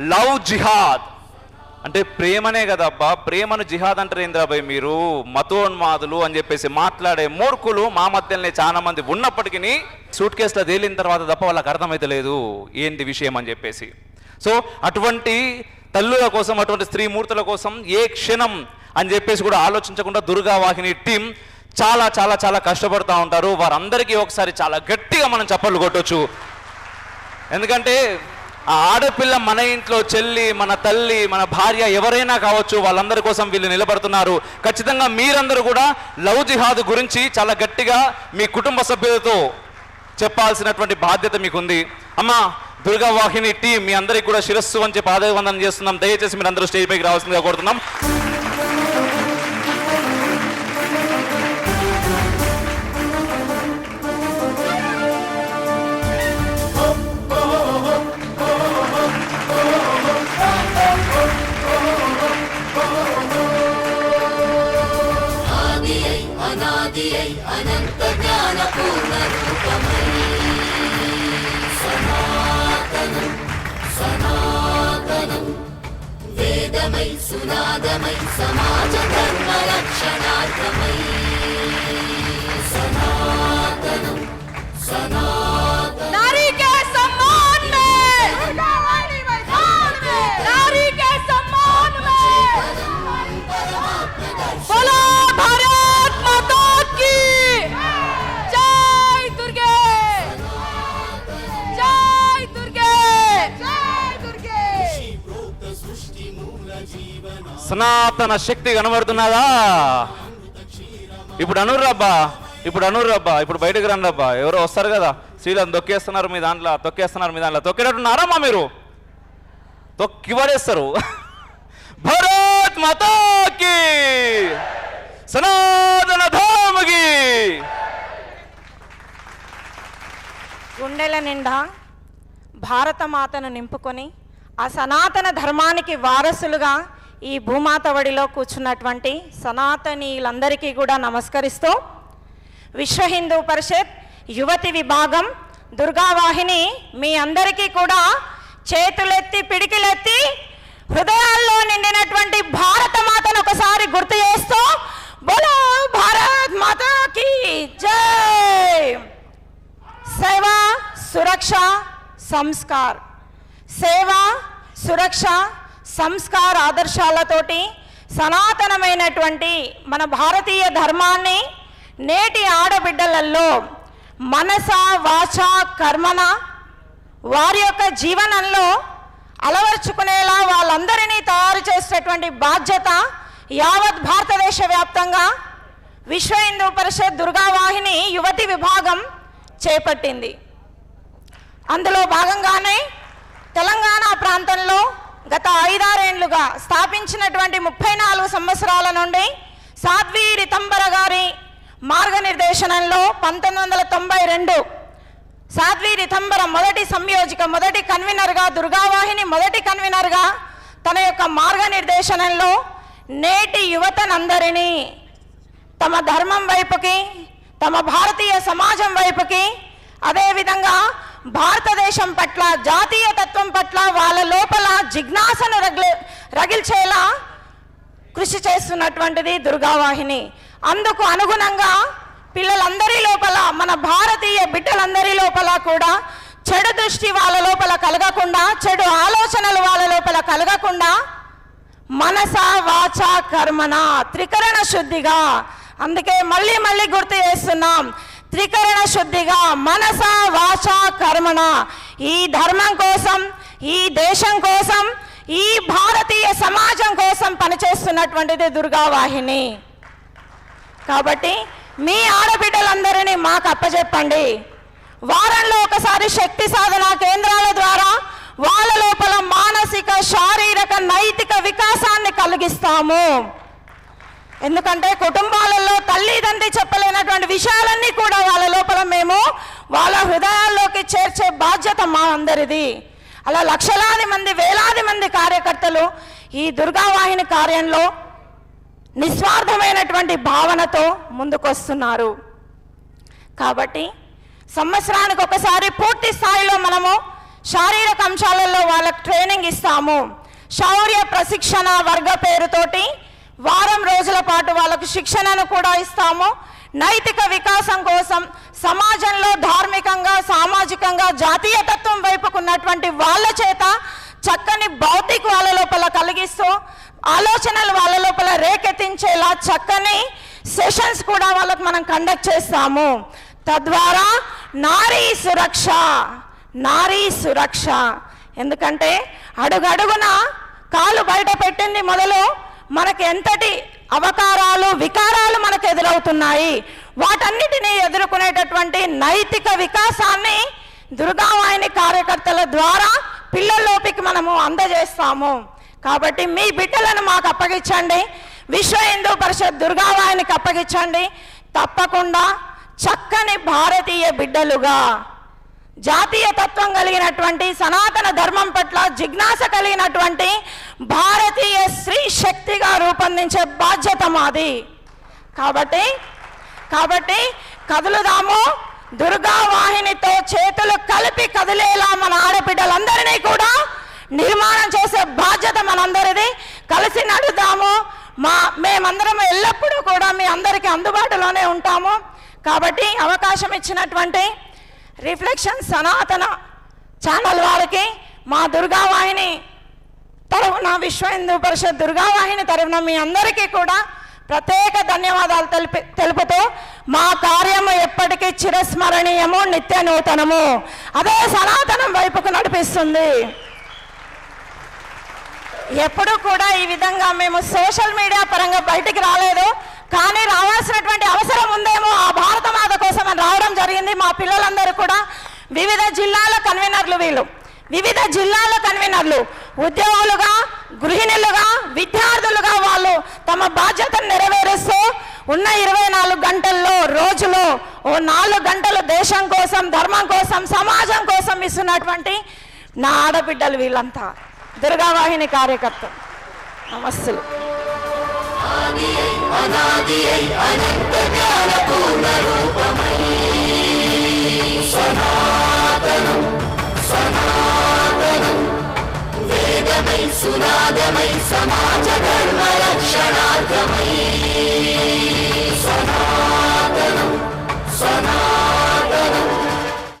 Love జిహాద్. అంటే ప్రేమనే కదబ్బా ప్రేమను జిహాద్ అంటారు ఇంద్రాబాయ్ మీరు మతోన్మాదులు అని చెప్పేసి మాట్లాడే మూర్ఖులు మా మధ్యలోనే చాలా మంది ఉన్నప్పటికీ సూట్ కేసులో తేలిన తర్వాత తప్ప వాళ్ళకి అర్థమైతే లేదు ఏంటి విషయం అని చెప్పేసి. సో అటువంటి తల్లుల కోసం అటువంటి స్త్రీ మూర్తుల కోసం ఏ క్షణం అని చెప్పేసి కూడా ఆలోచించకుండా దుర్గా వాహిని టీం చాలా చాలా చాలా కష్టపడుతూ ఉంటారు. వారందరికీ ఒకసారి చాలా గట్టిగా మనం చప్పట్లు కొట్టొచ్చు. ఎందుకంటే ఆ ఆడపిల్ల మన ఇంట్లో చెల్లి మన తల్లి మన భార్య ఎవరైనా కావచ్చు వాళ్ళందరి కోసం వీళ్ళు నిలబడుతున్నారు. ఖచ్చితంగా మీరందరూ కూడా లవ్ జిహాద్ గురించి చాలా గట్టిగా మీ కుటుంబ సభ్యులతో చెప్పాల్సినటువంటి బాధ్యత మీకుంది. అమ్మా దుర్గా వాహిని టీం మీ అందరికీ కూడా శిరస్సు వంచి పాదవందనం చేస్తున్నాం. దయచేసి మీరు అందరూ స్టేజ్ పైకి రావాల్సిందిగా కోరుతున్నాం. सुनादमै समाज धर्मरक्षणार्थमै సనాతన శక్తి కనబడుతున్నదా? ఇప్పుడు అనుర్రబ్బా ఇప్పుడు అనుర్రబ్బా ఇప్పుడు బయటకు రండబ్బా. ఎవరో వస్తారు కదా స్త్రీలను తొక్కేస్తున్నారు మీ దాంట్లో తొక్కేస్తున్నారు మీ దాంట్లో. తొక్కేటట్టున్నారమ్మా మీరు? తొక్కి పడేస్తారు. భరత్ మాతాకి! సనాతన ధామకి గుండెల నిండా భారతమాతను నింపుకొని ఆ సనాతన ధర్మానికి వారసులుగా ఈ భూమాత వడిలో కూర్చున్నటువంటి సనాతనీయులందరికీ కూడా నమస్కరిస్తూ విశ్వ హిందూ పరిషత్ యువతి విభాగం దుర్గావాహిని మీ అందరికీ కూడా చేతులెత్తి పిడికిలెత్తి హృదయాల్లో నిండినటువంటి భారత మాతను ఒకసారి గుర్తు చేస్తూ బోలో భారత్ మాతకి జై! సేవ సురక్ష సంస్కార్. సేవ సురక్ష సంస్కార ఆదర్శాలతోటి సనాతనమైనటువంటి మన భారతీయ ధర్మాన్ని నేటి ఆడబిడ్డలలో మనస వాచ కర్మన వారి యొక్క జీవనంలో అలవర్చుకునేలా వాళ్ళందరినీ తయారు చేసేటువంటి బాధ్యత యావత్ భారతదేశ వ్యాప్తంగా విశ్వ హిందూ పరిషత్ దుర్గావాహిని యువతి విభాగం చేపట్టింది. అందులో భాగంగానే తెలంగాణ ప్రాంతంలో గత ఐదారేండ్లుగా స్థాపించినటువంటి ముప్పై నాలుగు సంవత్సరాల నుండి సాధ్వి రితంబర గారి మార్గనిర్దేశనంలో పంతొమ్మిది వందల తొంభై రెండు సాధ్వి రితంబర మొదటి సంయోజిక మొదటి కన్వీనర్గా దుర్గావాహిని మొదటి కన్వీనర్గా తన యొక్క మార్గనిర్దేశనంలో నేటి యువతనందరినీ తమ ధర్మం వైపుకి తమ భారతీయ సమాజం వైపుకి అదేవిధంగా భారతదేశం పట్ల జాతీయతత్వం పట్ల వాళ్ళ లోపల జిజ్ఞాసను రగిలి రగిల్చేలా కృషి చేస్తున్నటువంటిది దుర్గావాహిని. అందుకు అనుగుణంగా పిల్లలందరి లోపల మన భారతీయ బిడ్డలందరి లోపల కూడా చెడు దృష్టి వాళ్ళ లోపల కలగకుండా చెడు ఆలోచనలు వాళ్ళ లోపల కలగకుండా మనస వాచ కర్మన త్రికరణ శుద్ధిగా అందుకే మళ్ళీ మళ్ళీ గుర్తు చేస్తున్నాం. త్రికరణ శుద్ధిగా మనస వాచ కర్మణ. ఈ ధర్మం కోసం ఈ దేశం కోసం ఈ భారతీయ సమాజం కోసం పనిచేస్తున్నటువంటిది దుర్గావాహిని. కాబట్టి మీ ఆడబిడ్డలందరినీ మాకు అప్పచెప్పండి వారంలో ఒకసారి శక్తి సాధన కేంద్రాల ద్వారా వాళ్ళ లోపల మానసిక శారీరక నైతిక వికాసాన్ని కలిగిస్తాము. ఎందుకంటే కుటుంబాలలో తల్లిదండ్రి చెప్పలేనటువంటి విషయాలన్నీ కూడా వాళ్ళ లోపల మేము వాళ్ళ హృదయాల్లోకి చేర్చే బాధ్యత మా అందరిది. అలా లక్షలాది మంది వేలాది మంది కార్యకర్తలు ఈ దుర్గావాహిని కార్యంలో నిస్వార్థమైనటువంటి భావనతో ముందుకొస్తున్నారు. కాబట్టి సంవత్సరానికి ఒకసారి పూర్తి స్థాయిలో మనము శారీరక అంశాలలో వాళ్ళకు ట్రైనింగ్ ఇస్తాము. శౌర్య ప్రశిక్షణ వర్గ పేరుతోటి వారం రోజుల పాటు వాళ్ళకు శిక్షణను కూడా ఇస్తాము. నైతిక వికాసం కోసం సమాజంలో ధార్మికంగా సామాజికంగా జాతీయతత్వం వైపుకున్నటువంటి వాళ్ళ చేత చక్కని భౌతిక వాళ్ళ లోపల కలిగిస్తూ ఆలోచనలు వాళ్ళ లోపల రేకెత్తించేలా చక్కని సెషన్స్ కూడా వాళ్ళకు మనం కండక్ట్ చేస్తాము. తద్వారా నారీ సురక్ష నారీ సురక్ష. ఎందుకంటే అడుగడుగున కాలు బయట పెట్టింది మొదలు మనకి ఎంతటి అవకారాలు వికారాలు మనకు ఎదురవుతున్నాయి. వాటన్నిటినీ ఎదుర్కొనేటటువంటి నైతిక వికాసాన్ని దుర్గావాహిని కార్యకర్తల ద్వారా పిల్లల్లోపికి మనము అందజేస్తాము. కాబట్టి మీ బిడ్డలను మాకు అప్పగించండి. విశ్వ హిందూ పరిషత్ దుర్గావాహినికి అప్పగించండి. తప్పకుండా చక్కని భారతీయ బిడ్డలుగా. జాతీయ తత్వం కలిగినటువంటి సనాతన ధర్మం పట్ల జిజ్ఞాస కలిగినటువంటి భారతీయ స్త్రీ శక్తిగా రూపొందించే బాధ్యత మాది. కాబట్టి కాబట్టి కదులుదాము. దుర్గా వాహినితో చేతులు కలిపి కదిలేలా మన ఆడబిడ్డలందరినీ కూడా నిర్మాణం చేసే బాధ్యత మనందరిది. కలిసి నడుదాము మా మేమందరం ఎల్లప్పుడూ కూడా మీ అందరికీ అందుబాటులోనే ఉంటాము. కాబట్టి అవకాశం ఇచ్చినటువంటి రిఫ్లెక్షన్ సనాతన ఛానల్ వారికి మా దుర్గావాహిని తరఫున విశ్వ హిందూ పరిషత్ దుర్గావాహిని తరఫున మీ అందరికీ కూడా ప్రత్యేక ధన్యవాదాలు తెలిపి తెలుపుతూ మా కార్యము ఎప్పటికీ చిరస్మరణీయము నిత్య నూతనము అదే సనాతనం వైపుకు నడిపిస్తుంది. ఎప్పుడు కూడా ఈ విధంగా మేము సోషల్ మీడియా పరంగా బయటికి రాలేదు. కానీ రావాల్సినటువంటి అవసరం ఉందేమో ఆ భారత మాత కోసం అని రావడం జరిగింది. మా పిల్లలందరూ కూడా వివిధ జిల్లాల కన్వీనర్లు వీళ్ళు. వివిధ జిల్లాల కన్వీనర్లు. ఉద్యోగులుగా గృహిణులుగా విద్యార్థులుగా వాళ్ళు తమ బాధ్యతను నెరవేరుస్తూ ఉన్న ఇరవై నాలుగు గంటల్లో రోజులో ఓ నాలుగు గంటలు దేశం కోసం ధర్మం కోసం సమాజం కోసం ఇస్తున్నటువంటి నా ఆడబిడ్డలు వీళ్ళంతా. దుర్గావాహిని కార్యకర్త నమస్తులు அனாதியை அனாதியை அனந்த ஞான பூர்ண ரூபமை சனாதனம் சனாதனம் வேதமை சுனாதமை சமாஜ தர்ம